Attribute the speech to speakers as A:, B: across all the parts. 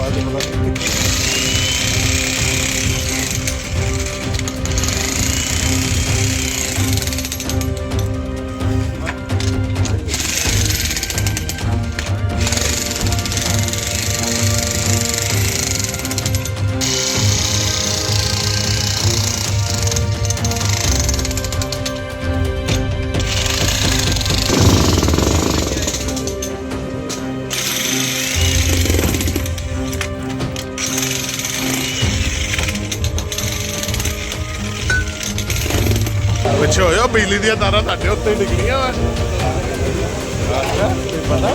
A: Bazı ਪਿੱਛੇ ਹੋਇਆ ਬਿਜਲੀ ਦੀਆਂ ਤਾਰਾਂ ਤੁਹਾਡੇ ਉੱਤੇ ਹੀ ਡਿੱਗਣੀਆਂ ਵਾ। ਪਤਾ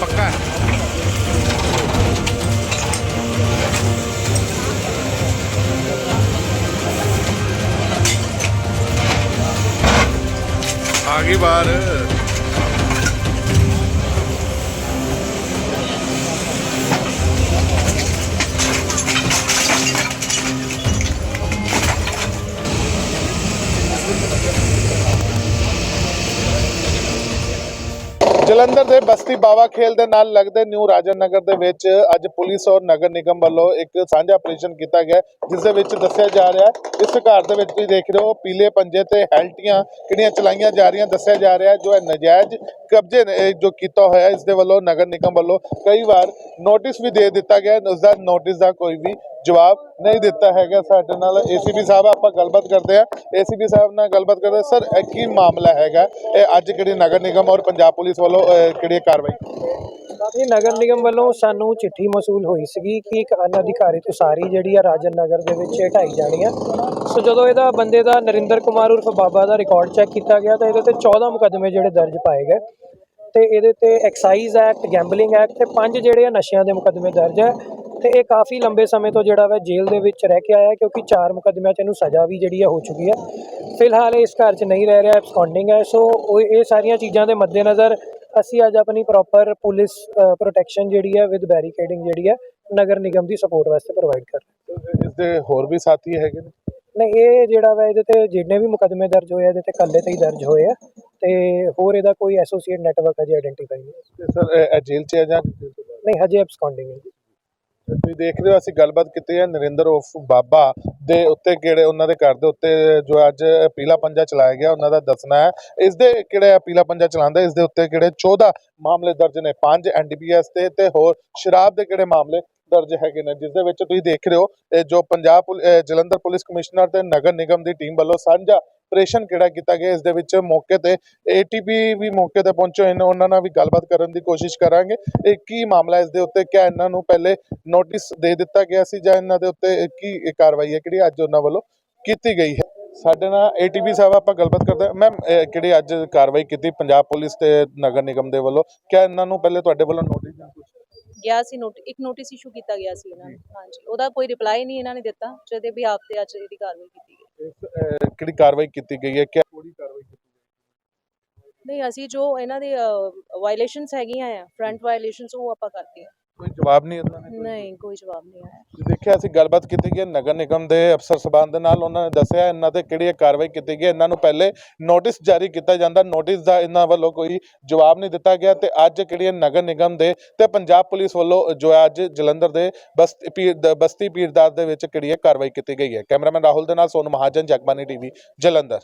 A: ਪੱਕਾ ਆ ਗਈ ਬਾਹਰ। ਜਲੰਧਰ ਦੇ ਬਸਤੀ ਬਾਵਾ ਖੇਲ ਦੇ ਨਾਲ ਲੱਗਦੇ ਨਿਊ ਰਾਜਨ ਨਗਰ ਦੇ ਵਿੱਚ ਅੱਜ ਪੁਲਿਸ ਔਰ ਨਗਰ ਨਿਗਮ ਵੱਲੋਂ ਇੱਕ ਸਾਂਝਾ ਆਪਰੇਸ਼ਨ ਕੀਤਾ ਗਿਆ ਜਿਸ ਦੇ ਵਿੱਚ ਦੱਸਿਆ ਜਾ ਰਿਹਾ ਹੈ ਇਸ ਘਰ ਦੇ ਵਿੱਚ ਤੁਸੀਂ ਦੇਖ ਰਹੇ ਹੋ ਪੀਲੇ ਪੰਜੇ ਤੇ ਹੈਲਟੀਆਂ ਕਿਹੜੀਆਂ ਚਲਾਈਆਂ ਜਾ ਰਹੀਆਂ ਦੱਸਿਆ ਜਾ ਰਿਹਾ ਜੋ ਹੈ ਨਜਾਇਜ਼ ਕਬਜ਼ੇ ਨੇ, ਇਹ ਜੋ ਕੀਤਾ ਹੋਇਆ ਇਸ ਦੇ ਵੱਲੋਂ ਨਗਰ ਨਿਗਮ ਵੱਲੋਂ ਕਈ ਵਾਰ ਨੋਟਿਸ ਵੀ ਦੇ ਦਿੱਤਾ ਗਿਆ ਹੈ। ਉਸ ਦਾ ਨੋਟਿਸ ਦਾ ਕੋਈ ਵੀ ਜਵਾਬ ਨਹੀਂ ਦਿੱਤਾ ਹੈਗਾ ਸਾਡੇ ਨਾਲ। ਏਸੀਪੀ ਸਾਹਿਬ ਆਪਾਂ ਗੱਲਬਾਤ ਕਰਦੇ ਆ ਏਸੀਪੀ ਸਾਹਿਬ ਨਾਲ ਗੱਲਬਾਤ ਕਰਦੇ ਸਰ ਇਹ ਕੀ ਮਾਮਲਾ ਹੈਗਾ? ਇਹ ਅੱਜ ਕਿਹੜੀ ਨਗਰ ਨਿਗਮ ਔਰ ਪੰਜਾਬ ਪੁਲਿਸ ਵੱਲੋਂ ਅਹ, ਕਿਹੜੀ ਕਾਰਵਾਈ?
B: ਇਹ ਨਗਰ ਨਿਗਮ ਵੱਲੋਂ ਸਾਨੂੰ ਚਿੱਠੀ ਮਸੂਲ ਹੋਈ ਸੀਗੀ ਕਿ ਇੱਕ ਅਨਅਧਿਕਾਰਿਤ ਉਸਾਰੀ ਜਿਹੜੀ ਆ ਰਾਜਨ ਨਗਰ ਦੇ ਵਿੱਚ ਢਾਈ ਜਾਣੀ ਆ। ਸੋ ਜਦੋਂ ਇਹਦਾ ਬੰਦੇ ਦਾ ਨਰਿੰਦਰ ਕੁਮਾਰ ਉਰਫ ਬਾਬਾ ਦਾ ਰਿਕਾਰਡ ਚੈੱਕ ਕੀਤਾ ਗਿਆ ਤਾਂ ਇਹਦੇ ਤੇ 14 ਮੁਕੱਦਮੇ ਜਿਹੜੇ ਦਰਜ ਪਾਏ ਗਏ। ਤੇ ਇਹਦੇ ਤੇ ਐਕਸਾਈਜ਼ ਐਕਟ ਗੈਂਬਲਿੰਗ ਐਕਟ ਤੇ ਪੰਜ ਜਿਹੜੇ ਆ ਨਸ਼ਿਆਂ ਦੇ ਮੁਕੱਦਮੇ ਦਰਜ ਹੈ ਤੇ ਇਹ ਕਾਫੀ ਲੰਬੇ ਸਮੇਂ ਤੋਂ ਜਿਹੜਾ ਵਾ ਜੇਲ੍ਹ ਦੇ ਵਿੱਚ ਰਹਿ ਕੇ ਆਇਆ ਹੈ ਕਿਉਂਕਿ ਚਾਰ ਮੁਕੱਦਮਿਆਂ 'ਚ ਇਹਨੂੰ ਸਜ਼ਾ ਵੀ ਜਿਹੜੀ ਆ ਹੋ ਚੁੱਕੀ ਹੈ ਫਿਲਹਾਲ ਇਹ ਇਸ ਘਰ 'ਚ ਨਹੀਂ ਰਹਿ ਰਿਹਾ ਐਬਸਕੌਂਡਿੰਗ ਹੈ। ਸੋ ਉਹ ਇਹ ਸਾਰੀਆਂ ਚੀਜ਼ਾਂ ਦੇ ਮੱਦੇਨਜ਼ਰ ਅਸੀਂ ਅੱਜ ਆਪਣੀ ਪ੍ਰੋਪਰ ਪੁਲਿਸ ਪ੍ਰੋਟੈਕਸ਼ਨ ਜਿਹੜੀ ਹੈ ਵਿਦ ਬੈਰੀਕੇਡਿੰਗ ਜਿਹੜੀ ਹੈ ਨਗਰ ਨਿਗਮ ਦੀ ਸਪੋਰਟ ਵਾਸਤੇ ਪ੍ਰੋਵਾਈਡ ਕਰ ਰਹੇ
A: ਇਸ ਦੇ ਹੋਰ ਵੀ ਸਾਥੀ ਹੈਗੇ ਨੇ।
B: ਨਹੀਂ ਇਹ ਜਿਹੜਾ ਵਾ ਇਹਦੇ ਤੇ ਜਿੰਨੇ ਵੀ ਮੁਕੱਦਮੇ ਦਰਜ ਹੋਏ ਆ ਇਹਦੇ ਤੇ ਕੱਲੇ ਤੇ ਹੀ ਦਰਜ ਹੋਏ ਆ ਤੇ ਹੋਰ ਇਹਦਾ ਕੋਈ ਐਸੋਸੀਏਟ ਨੈਟਵਰਕ ਅਜੇ ਆਇਡੈਂਟੀਫਾਈ ਨਹੀਂ
A: ਤੇ ਸਰ ਇਹ- ਜੇਲ੍ਹ 'ਚ ਹੈ ਜਾਂ?
B: ਨਹੀਂ ਹਜੇ ਐਬਸਕੌਂਡਿੰਗ ਹੈ
A: ਤੁਸੀਂ ਦੇਖ ਰਹੇ ਹੋ ਅਸੀਂ ਗੱਲਬਾਤ ਕੀਤੀ ਹੈ ਨਰਿੰਦਰ ਉਫ ਬਾਬਾ ਦੇ ਉੱਤੇ ਕਿਹੜੇ ਉਹਨਾਂ ਦੇ ਘਰ ਦੇ ਉੱਤੇ ਜੋ ਅੱਜ ਪੀਲਾ ਪੰਜਾ ਚਲਾਇਆ ਗਿਆ, ਉਹਨਾਂ ਦਾ ਦੱਸਣਾ ਹੈ। ਇਸ ਦੇ ਕਿਹੜੇ ਪੀਲਾ ਪੰਜਾ ਚਲਾਉਂਦਾ, ਇਸ ਦੇ ਉੱਤੇ ਕਿਹੜੇ 14 ਮਾਮਲੇ ਦਰਜ ਨੇ 5 ਐਨਡੀਪੀਐਸ ਤੇ ਤੇ ਹੋਰ ਸ਼ਰਾਬ ਦੇ ਕਿਹੜੇ ਮਾਮਲੇ ਦਰਜ ਹੈਗੇ ਨੇ, ਜਿਸ ਦੇ ਵਿੱਚ ਤੁਸੀਂ ਦੇਖ ਰਹੇ ਹੋ, ਇਹ ਜੋ ਪੰਜਾਬ ਪੁਲ- ਜਲੰਧਰ ਪੁਲਿਸ ਕਮਿਸ਼ਨਰ ਤੇ ਨਗਰ ਨਿਗਮ ਦੀ ਟੀਮ ਵੱਲੋਂ ਸਾਂਝਾ ਆਪਰੇਸ਼ਨ ਕਿਹੜਾ ਕੀਤਾ ਗਿਆ, ਇਸ ਦੇ ਵਿੱਚ ਮੌਕੇ ਤੇ ਏਟੀਪੀ ਵੀ ਮੌਕੇ ਤੇ ਪਹੁੰਚੇ ਹੋਏ ਨੇ, ਉਹਨਾਂ ਨਾਲ ਵੀ ਗੱਲਬਾਤ ਕਰਨ ਦੀ ਕੋਸ਼ਿਸ਼ ਕਰਾਂਗੇ। ਇਹ ਕੀ ਮਾਮਲਾ, ਇਸ ਦੇ ਉੱਤੇ ਕਿਆ ਇਹਨਾਂ ਨੂੰ ਪਹਿਲੇ ਨੋਟਿਸ ਦੇ ਦਿੱਤਾ ਗਿਆ ਸੀ ਜਾਂ ਇਹਨਾਂ ਦੇ ਉੱਤੇ ਕੀ ਕਾਰਵਾਈ ਹੈ, ਕਿਹੜੀ ਅੱਜ ਉਹਨਾਂ ਵੱਲੋਂ ਕੀਤੀ ਗਈ ਹੈ? ਸਾਡੇ ਨਾਲ ਏਟੀਪੀ ਸਾਹਿਬ, ਆਪਾਂ ਗੱਲਬਾਤ ਕਰਦੇ ਹਾਂ। ਮੈਮ ਕਿਹੜੀ ਅੱਜ ਕਾਰਵਾਈ ਕੀਤੀ ਪੰਜਾਬ ਪੁਲਿਸ ਤੇ ਨਗਰ ਨਿਗਮ ਦੇ ਵੱਲੋਂ? ਕਿਆ ਇਹਨਾਂ ਨੂੰ ਪਹਿਲੇ ਤੁਹਾਡੇ ਵੱਲੋਂ ਨੋਟਿਸ ਜਾਂ
C: ਗਿਆ ਸੀ ਨੋਟ ਇੱਕ ਨੋਟਿਸ ਇਸ਼ੂ ਕੀਤਾ ਗਿਆ ਸੀ ਇਹਨਾਂ ਨੂੰ। ਹਾਂਜੀ ਉਹਦਾ ਕੋਈ ਰਿਪਲਾਈ ਨਹੀਂ ਇਹਨਾਂ ਨੇ ਦਿੱਤਾ ਜਿਹਦੇ ਵੀ ਆਪ ਤੇ ਅੱਜ ਇਹਦੀ ਕਾਰਵਾਈ ਕੀਤੀ ਗਈ।
A: ਕਿਹੜੀ ਕਾਰਵਾਈ ਕੀਤੀ ਗਈ ਹੈ? ਕਿਆ ਥੋੜੀ ਕਾਰਵਾਈ ਕੀਤੀ ਗਈ
C: ਨਹੀਂ ਅਸੀਂ ਜੋ ਇਹਨਾਂ ਦੇ ਵਾਇਲੇਸ਼ਨਸ ਹੈਗੀਆਂ ਆ ਫਰੰਟ ਵਾਇਲੇਸ਼ਨਸ ਉਹ ਆਪਾਂ ਕਰਦੇ ਆ
A: ਕੋਈ ਜਵਾਬ ਨਹੀਂ ਇਹਨਾਂ ਨੇ?
C: ਨਹੀਂ ਕੋਈ ਜਵਾਬ ਨਹੀਂ ਆਇਆ
A: ਜੀ ਦੇਖਿਆ ਅਸੀਂ ਗੱਲਬਾਤ ਕੀਤੀ ਗਈ ਹੈ ਨਗਰ ਨਿਗਮ ਦੇ ਅਫਸਰ ਸਬਾਨ ਦੇ ਨਾਲ ਉਹਨਾਂ ਨੇ ਦੱਸਿਆ ਇਹਨਾਂ ਤੇ ਕਿਹੜੀ ਕਾਰਵਾਈ ਕੀਤੀ ਗਈ ਹੈ। ਇਹਨਾਂ ਨੂੰ ਪਹਿਲੇ ਨੋਟਿਸ ਜਾਰੀ ਕੀਤਾ ਜਾਂਦਾ ਨੋਟਿਸ ਦਾ ਇਹਨਾਂ ਵੱਲੋਂ ਕੋਈ ਜਵਾਬ ਨਹੀਂ ਦਿੱਤਾ ਗਿਆ ਤੇ ਅੱਜ ਕਿਹੜੀ ਹੈ ਨਗਰ ਨਿਗਮ ਦੇ ਤੇ ਪੰਜਾਬ ਪੁਲਿਸ ਵੱਲੋਂ ਜੋ ਹੈ ਅੱਜ ਜਲੰਧਰ ਦੇ ਬਸਤੀ ਪੀਰ ਦ- ਬਸਤੀ ਪੀਰਦਾਰ ਦੇ ਵਿੱਚ ਕਿਹੜੀ ਹੈ ਕਾਰਵਾਈ ਕੀਤੀ ਗਈ ਹੈ ਕੈਮਰਾਮੈਨ ਰਾਹੁਲ ਦੇ ਨਾਲ ਸੋਨ ਮਹਾਜਨ ਜਗਬਾਨੀ ਟੀਵੀ ਜਲੰਧਰ